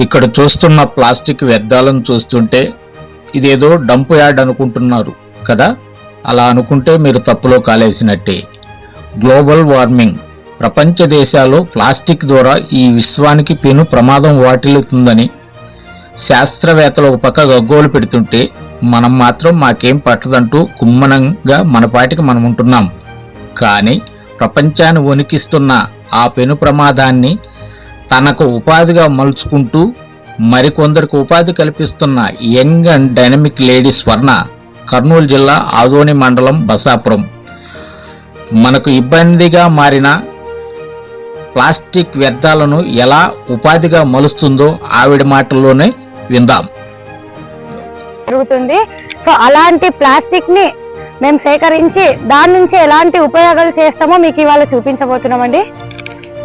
ఇక్కడ చూస్తున్న ప్లాస్టిక్ వ్యర్థాలను చూస్తుంటే ఇదేదో డంప్ యార్డ్ అనుకుంటున్నారు కదా? అలా అనుకుంటే మీరు తప్పులో కాలేసినట్టే. Global warming. ప్రపంచ దేశాలు ప్లాస్టిక్ ద్వారా ఈ విశ్వానికి పెను ప్రమాదం వాటిల్లుతుందని శాస్త్రవేత్తలు ఒక పక్క గగ్గోలు పెడుతుంటే మనం మాత్రం మాకేం పట్టదంటూ కుమ్మనంగా మనపాటికి మనం ఉంటున్నాం. కానీ ప్రపంచాన్ని వణికిస్తున్న ఆ పెను ప్రమాదాన్ని తనకు ఉపాధిగా మలుచుకుంటూ మరికొందరికి ఉపాధి కల్పిస్తున్న young and dynamic lady Swarna Kurnool జిల్లా ఆదోని మండలం బసాపురం. మనకు ఇబ్బందిగా మారిన ప్లాస్టిక్ వ్యర్థాలను ఎలా ఉపాధిగా మలుస్తుందో ఆవిడ మాటల్లోనే విందాం. జరుగుతుంది. సో అలాంటి ప్లాస్టిక్ని మేము సేకరించి దాని నుంచి ఎలాంటి ఉపయోగాలు చేస్తామో మీకు ఇవాళ చూపించబోతున్నామండి.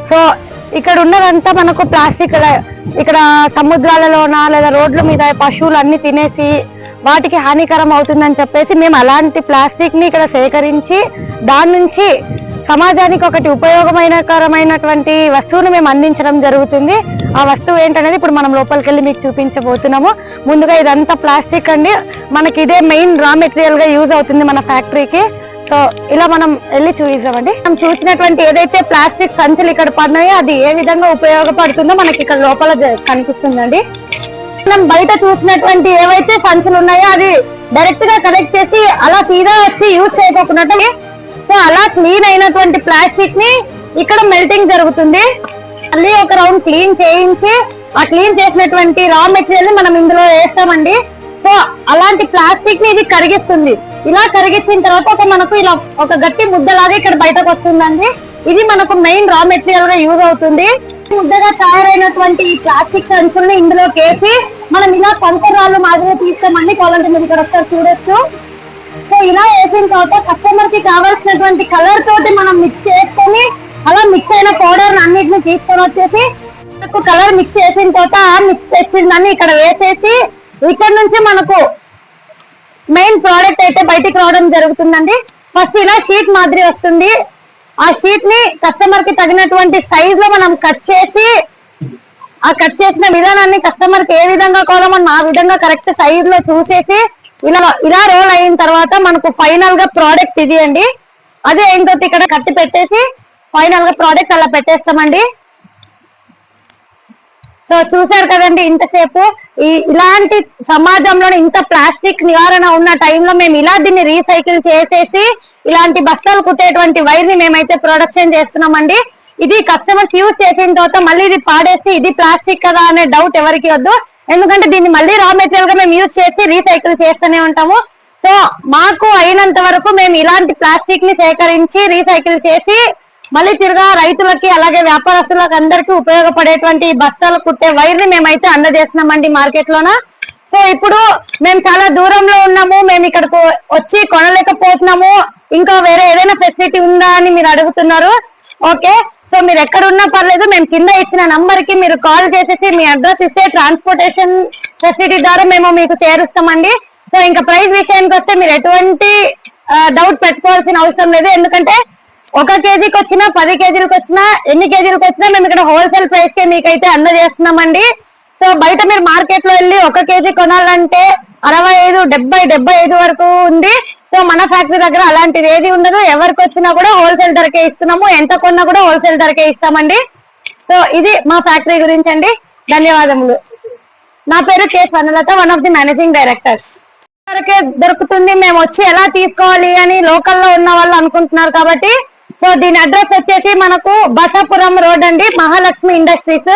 సో ఇక్కడ ఉన్నదంతా మనకు ప్లాస్టిక్ ఇక్కడ సముద్రాలలోన లేదా రోడ్ల మీద పశువులు అన్ని తినేసి వాటికి హానికరం అవుతుందని చెప్పేసి మేము అలాంటి ప్లాస్టిక్ని ఇక్కడ సేకరించి దాని నుంచి సమాజానికి ఒకటి ఉపయోగమైనకరమైనటువంటి వస్తువును మేము అందించడం జరుగుతుంది. ఆ వస్తువు ఏంటనేది ఇప్పుడు మనం లోపలికి వెళ్ళి మీకు చూపించబోతున్నాము. ముందుగా ఇదంతా ప్లాస్టిక్ అండి. మనకి ఇదే మెయిన్ రా మెటీరియల్గా యూజ్ అవుతుంది మన ఫ్యాక్టరీకి. సో ఇలా మనం వెళ్ళి చూద్దామండి మనం చూసినటువంటి ఏదైతే ప్లాస్టిక్ సంచులు ఇక్కడ పడినాయో అది ఏ విధంగా ఉపయోగపడుతుందో మనకి ఇక్కడ లోపల కనిపిస్తుందండి. మనం బయట చూసినటువంటి ఏవైతే సంచులు ఉన్నాయో అది డైరెక్ట్గా కనెక్ట్ చేసి అలా సీదా వచ్చి యూజ్ చేయకపోతున్నట్టు సో అలా క్లీన్ అయినటువంటి ప్లాస్టిక్ని ఇక్కడ మెల్టింగ్ జరుగుతుంది. మళ్ళీ ఒక రౌండ్ క్లీన్ చేయించి ఆ క్లీన్ చేసినటువంటి రా మెటీరియల్ని మనం ఇందులో వేస్తామండి. సో అలాంటి ప్లాస్టిక్ని ఇది కరిగిస్తుంది. ఇలా కరిగించిన తర్వాత ఒక మనకు ఇలా ఒక గట్టి ముద్దలాగా ఇక్కడ బయటకు వస్తుందండి. ఇది మనకు మెయిన్ రా మెటీరియల్గా యూజ్ అవుతుంది. ముద్దగా తయారైనటువంటి ఈ ప్లాస్టిక్ సంచుల్ని ఇందులోకి వేసి మనం ఇలా కంకరాలు మాదిరిగా తీసుకోమండి. కావాలంటే మీరు ఇక్కడ ఒకసారి చూడొచ్చు. సో ఇలా వేసిన తర్వాత కస్టమర్కి కావాల్సినటువంటి కలర్ తోటి మనం మిక్స్ చేసుకొని అలా మిక్స్ అయిన పౌడర్ అన్నిటిని తీసుకొని వచ్చేసి మనకు కలర్ మిక్స్ చేసిన తర్వాత మిక్స్ మిక్స్ చేసిందని ఇక్కడ వేసేసి ఇక్కడ నుంచి మనకు మెయిన్ ప్రోడక్ట్ అయితే బయటికి రావడం జరుగుతుందండి. ఫస్ట్ ఇలా షీట్ మాదిరి వస్తుంది. ఆ షీట్ని కస్టమర్కి తగినటువంటి సైజ్లో మనం కట్ చేసి ఆ కట్ చేసిన విధానాన్ని కస్టమర్కి ఏ విధంగా కావాలో మనం ఆ విధంగా కరెక్ట్ సైజ్లో చూసేసి ఇలా ఇలా రోల్ అయిన తర్వాత మనకు ఫైనల్గా ప్రోడక్ట్ ఇది అండి. అదే ఏంటో ఇక్కడ కట్టి పెట్టేసి ఫైనల్గా ప్రోడక్ట్ అలా పెట్టేస్తామండి. సో చూసారు కదండి ఇంతసేపు. ఈ ఇలాంటి సమాజంలో ఇంత ప్లాస్టిక్ నివారణ ఉన్న టైంలో మేము ఇలా దీన్ని రీసైకిల్ చేసేసి ఇలాంటి బస్తాలు కుట్టేటువంటి వైర్ని మేమైతే ప్రొడక్షన్ చేస్తున్నామండి. ఇది కస్టమర్స్ యూజ్ చేసిన తర్వాత మళ్ళీ ఇది పాడేసి ఇది ప్లాస్టిక్ కదా అనే డౌట్ ఎవరికి వద్దు. ఎందుకంటే దీన్ని మళ్ళీ రా మెటీరియల్గా మేము యూజ్ చేసి రీసైకిల్ చేస్తూనే ఉంటాము. సో మాకు అయినంత వరకు మేము ఇలాంటి ప్లాస్టిక్ని సేకరించి రీసైకిల్ చేసి మళ్ళీ తిరగా రైతులకి అలాగే వ్యాపారస్తులకు అందరికీ ఉపయోగపడేటువంటి బస్తాలు కుట్టే వైర్ని మేమైతే అందజేస్తున్నామండి మార్కెట్ లోన సో ఇప్పుడు మేము చాలా దూరంలో ఉన్నాము మేము ఇక్కడకు వచ్చి కొనలేకపోతున్నాము. ఇంకా వేరే ఏదైనా ఫెసిలిటీ ఉందా అని మీరు అడుగుతున్నారు. ఓకే సో మీరు ఎక్కడున్నా పర్లేదు మేము కింద ఇచ్చిన నంబర్కి మీరు కాల్ చేసేసి మీ అడ్రస్ ఇస్తే ట్రాన్స్పోర్టేషన్ ఫెసిలిటీ ద్వారా మేము మీకు చేరుస్తామండి. సో ఇంకా ప్రైస్ విషయానికి వస్తే మీరు ఎటువంటి డౌట్ పెట్టుకోవాల్సిన అవసరం లేదు. ఎందుకంటే ఒక కేజీకి వచ్చినా పది కేజీలకు వచ్చినా ఎన్ని కేజీలకు వచ్చినా మేము ఇక్కడ హోల్సేల్ ప్రైస్ కే మీకైతే అందజేస్తున్నామండి. సో బయట మీరు మార్కెట్లో వెళ్ళి ఒక కేజీ కొనాలంటే అరవై ఐదు డెబ్బై డెబ్బై ఐదు వరకు ఉంది. సో మన ఫ్యాక్టరీ దగ్గర అలాంటిది ఏది ఉండదు. ఎవరికి వచ్చినా కూడా హోల్సేల్ ధరకే ఇస్తున్నాము. ఎంత కొన్నా కూడా హోల్సేల్ ధరకే ఇస్తామండి. సో ఇది మా ఫ్యాక్టరీ గురించి అండి ధన్యవాదములు. నా పేరు K. Swarnalatha one of the managing directors వరకే దొరుకుతుంది. మేము వచ్చి ఎలా తీసుకోవాలి అని లోకల్లో ఉన్న వాళ్ళు అనుకుంటున్నారు కాబట్టి సో దీని అడ్రస్ వచ్చేసి మనకు బసాపురం రోడ్ అండి మహాలక్ష్మి ఇండస్ట్రీస్.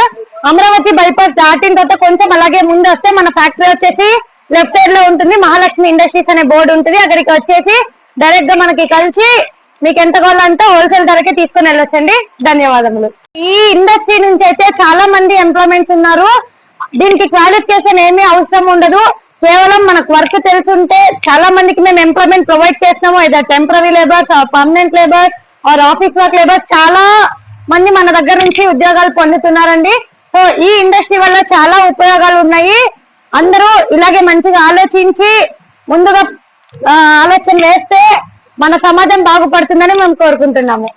అమరావతి బైపాస్ దాటిన తర్వాత కొంచెం అలాగే ముందు వస్తే మన ఫ్యాక్టరీ వచ్చేసి లెఫ్ట్ సైడ్లో ఉంటుంది మహాలక్ష్మి ఇండస్ట్రీస్ అనే బోర్డు ఉంటుంది. అక్కడికి వచ్చేసి డైరెక్ట్గా మనకి కలిసి మీకు ఎంత కావాలంటే హోల్సేల్ ధరకే తీసుకుని వెళ్ళొచ్చండి. ధన్యవాదములు. ఈ ఇండస్ట్రీ నుంచి అయితే చాలా మంది ఎంప్లాయ్మెంట్స్ ఉన్నారు. దీనికి క్వాలిఫికేషన్ ఏమీ అవసరం ఉండదు. కేవలం మనకు వర్క్ తెలుసుంటే చాలా మందికి మేము ఎంప్లాయ్మెంట్ ప్రొవైడ్ చేస్తున్నాము. ఇదే temporary labours permanent labours or office work labour చాలా మంది మన దగ్గర నుంచి ఉద్యోగాలు పొందుతున్నారండి. సో ఈ ఇండస్ట్రీ వల్ల చాలా ఉపయోగాలు ఉన్నాయి. అందరూ ఇలాగే మంచిగా ఆలోచించి ముందుగా ఆలోచన వేస్తే మన సమాజం బాగుపడుతుందని మేము కోరుకుంటున్నాము.